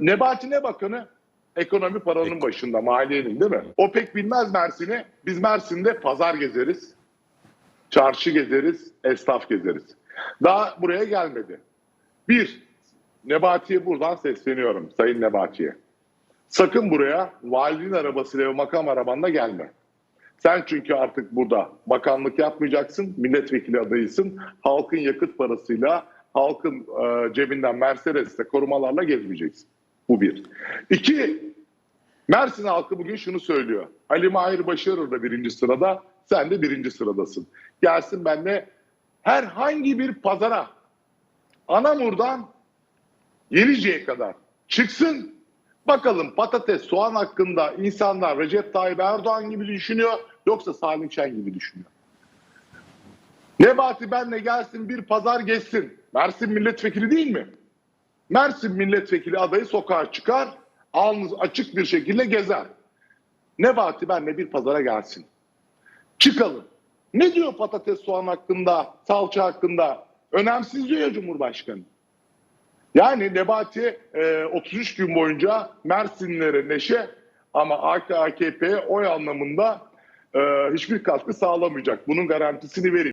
Nebati ne bakanı? Ekonomi paranın başında, maliyenin değil mi? O pek bilmez Mersin'i. Biz Mersin'de pazar gezeriz, çarşı gezeriz, esnaf gezeriz. Daha buraya gelmedi. Bir, Nebati'ye buradan sesleniyorum, Sayın Nebati'ye. Sakın buraya valinin arabasıyla ve makam arabanla gelme. Sen çünkü artık burada bakanlık yapmayacaksın, milletvekili adayısın. Halkın yakıt parasıyla, halkın e, cebinden Mercedes'te korumalarla gezmeyeceksin. Bu bir. İki, Mersin halkı bugün şunu söylüyor. Ali Mahir Başarır da birinci sırada, sen de birinci sıradasın. Gelsin benle herhangi bir pazara, Anamur'dan Yenice'ye kadar çıksın. Bakalım patates, soğan hakkında insanlar Recep Tayyip Erdoğan gibi düşünüyor yoksa Salim Şen gibi düşünüyor. Nebati benle gelsin bir pazar geçsin. Mersin milletvekili değil mi? Mersin milletvekili adayı sokağa çıkar, alnı açık bir şekilde gezer. Nebati benle bir pazara gelsin. Çıkalım. Ne diyor patates, soğan hakkında, salça hakkında? Önemsiz diyor Cumhurbaşkanı. Yani Nebati e, 33 gün boyunca Mersinlere neşe ama AK AKP'ye oy anlamında e, hiçbir katkı sağlamayacak. Bunun garantisini vereyim.